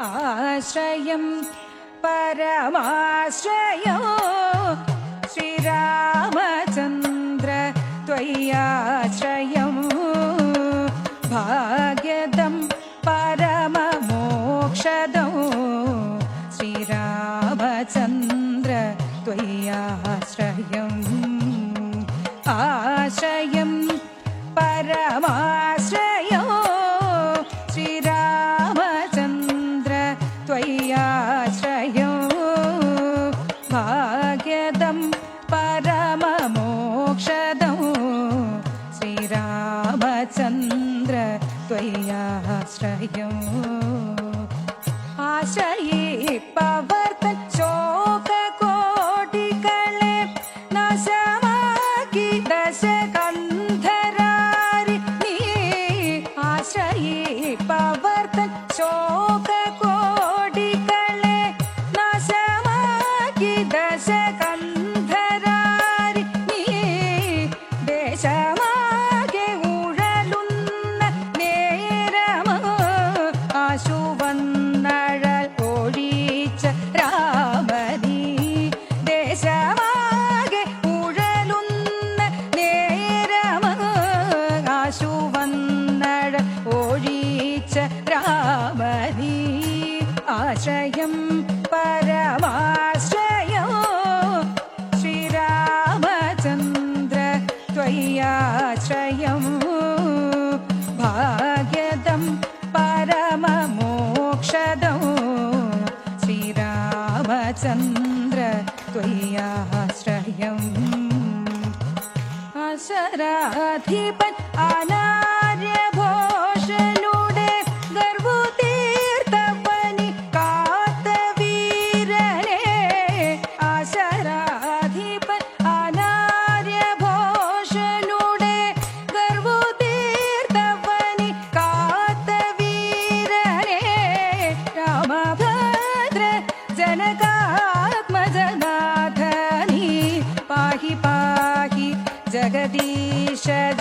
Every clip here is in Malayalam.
ആശ്രയം പരമാശ്രയോ? ശ്രീരാമചന്ദ്ര ത്വയ്യാശ്രയം ഭാഗ്യദം പരമമോക്ഷദം. ശ്രീരാമചന്ദ്ര ത്വയ്യാശ്രയം ആശ്രയം പരമാശ്രയോ? भाग्यदं परममोक्षदं। श्रीरामचन्द्र त्वय्याश्रयम्। आश्रये यं परमाश्रयो। श्रीरामचन्द्र त्वयाश्रयं भाग्यदम् परममोक्षदौ। श्रीरामचन्द्र त्वय्याश्रयम् अशराधिपत् अनार्य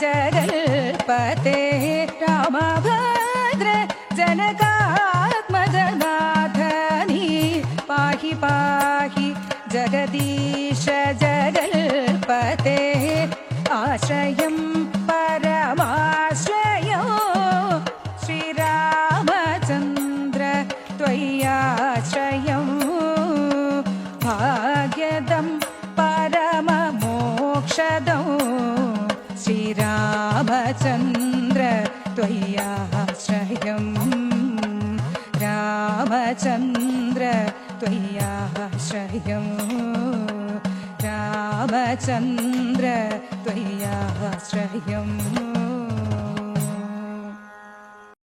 जगत्पते रामभद्र जनकात्मजनाधनी पाहि पाहि जगदीश जगत्पते आश्रयं परमाश्रयो। श्रीरामचन्द्र त्वय्याश्रयं। भाग्यदम् ശ്രീരാമചന്ദ്ര ത്വയ്യാശ്രയം രാമചന്ദ്ര ത്വയ്യാശ്രയം രാമചന്ദ്ര ത്വയ്യാശ്രയം